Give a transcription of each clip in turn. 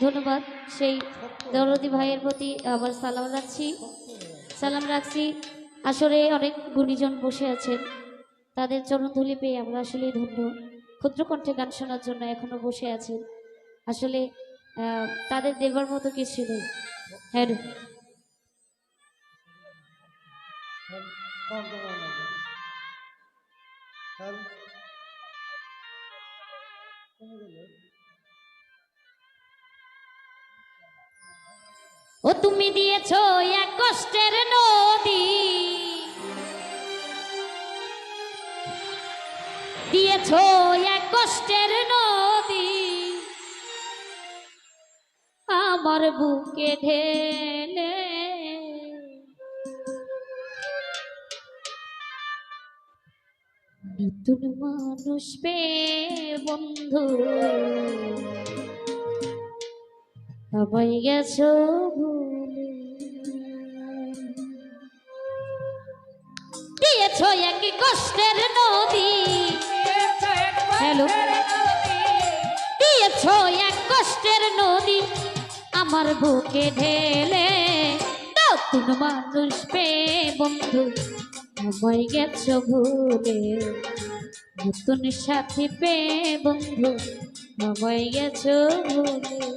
ধন্যবাদ সেই দরদি ভাইয়ের প্রতি আবার সালাম রাখছি সালাম রাখছি আসলে অনেক গুণীজন বসে আছেন তাদের চরণধুলি পেয়ে আমরা আসলে ধন্য ক্ষুদ্র কণ্ঠে গান শোনার জন্য এখনও বসে আছেন আসলে আহ, তাদের দেবার মতো কিছু নেই হ্যাঁ রে। ও তুমি দিয়েছ এক কষ্টের নদী। দিয়েছ এক কষ্টের নদী। আমার বুকে ঢেলে। নতুন মানুষ পে বন্ধু। আমায় গেছো দিয়েছ একই কষ্টের নদী। হ্যালো দিয়েছ এক কষ্টের নদী। আমার বুকে ঢেলে নতুন মানুষ পে বন্ধু। আমায় গেছো ভুলে নতুন সাথী পে বন্ধু। আমায় গেছো ভুলে।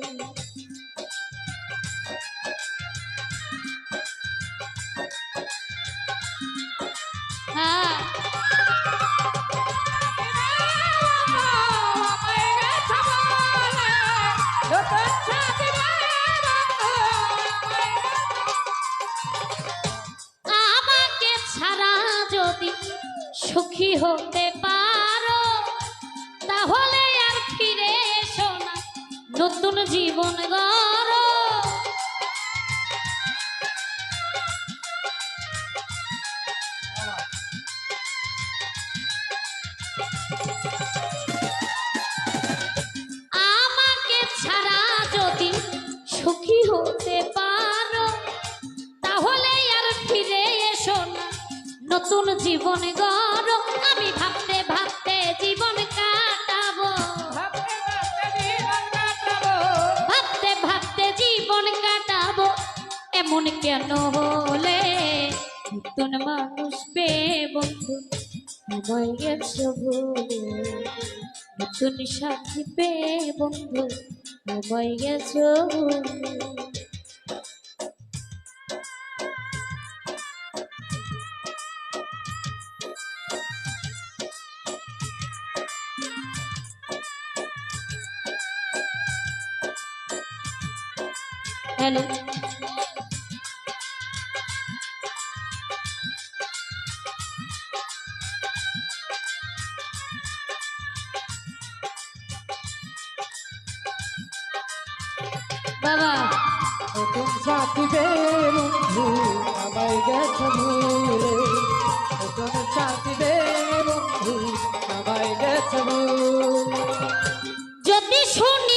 নতুন জীবন গড়ো আমাকে ছাড়া যদি সুখী হতে পারো, তাহলে আর ফিরে এসো না। নতুন জীবন গড়ো, আমি ভাবতে কেন হলে নতুন মানুষ পেয়ে বন্ধু আমায় গেছো ভুলে। নতুন সাথী পেয়ে বন্ধু আমায় গেছো হ্যালো। বাবা। নতুন সাথীদের বন্ধু আমায় গেছে ভুলে নতুন সাথীদের বন্ধু আমায় গেছে যদি শুনি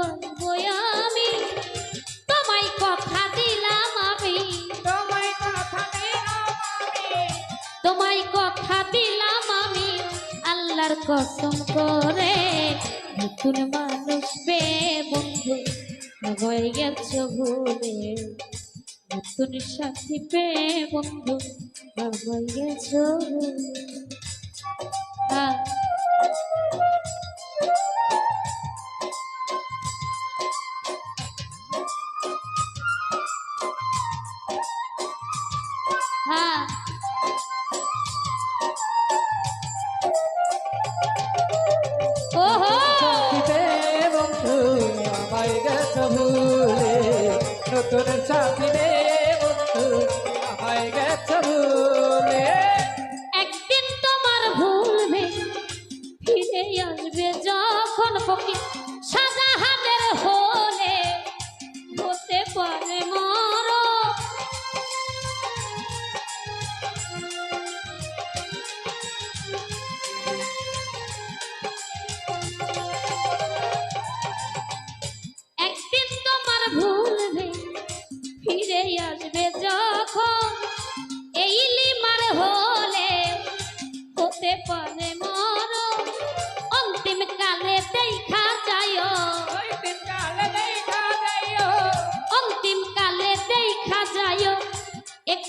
আমি তোমায় কথা দিলাম আমি। তোমায় কথা দিলাম আমি। তোমায় কথা দিলাম আমি। আল্লাহর কসম করে নতুন মানুষ পে বন্ধু হয়ে গেছো ভুলে। নতুন সাথী পে বন্ধু হয়ে গেছো ভুলে। হ্যাঁ আমায় গেছে ভুলে নতুন সাথীতে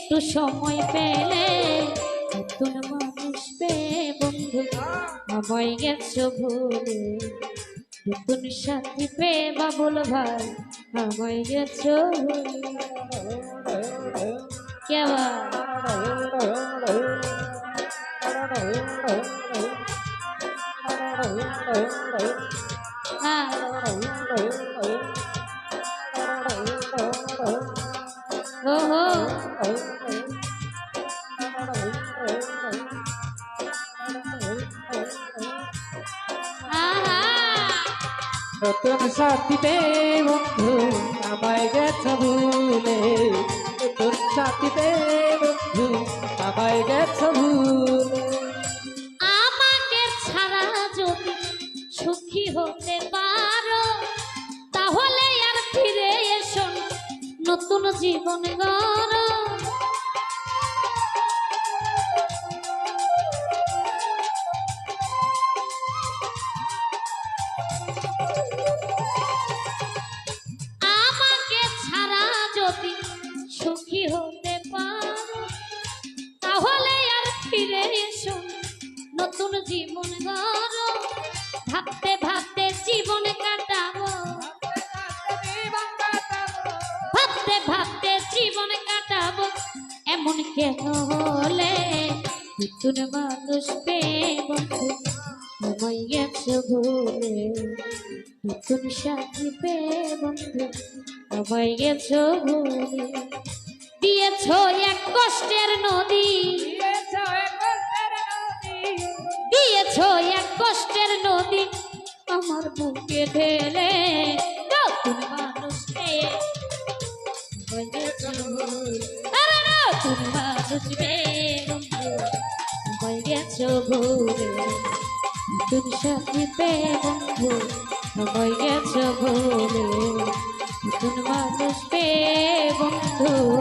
সময় পেলে নতুন মানুষ পেয়ে বন্ধু। আমায় গেছো ভুলে। নতুন সাথী পেয়ে বাবুল ভাই, আমায় গেছো ভুলে। কে আবার? হ্যাঁ সাথীতে বন্ধু আমায় গেছ ভুলে। নতুন সাথীতে বন্ধু আমায় গেছ ভুলে। আমাকে ছাড়া যদি সুখী হতে পারো, তাহলে আর ফিরে এসো নতুন জীবন গড়ো। কেন হলে নতুন মানুষ পেয়ে বন্ধু আমায় গেছো ভুলে নতুন সাথী পেয়ে বন্ধু আমায় গেছো ভুলে দিয়েছ এক কষ্টের নদী। দিয়েছ এক কষ্টের নদী। আমার বুকে ঢেলে নতুন সাথী পেয়ে বন্ধু আমায় গেছো বলে। নতুন মানুষ পেয়ে বন্ধু।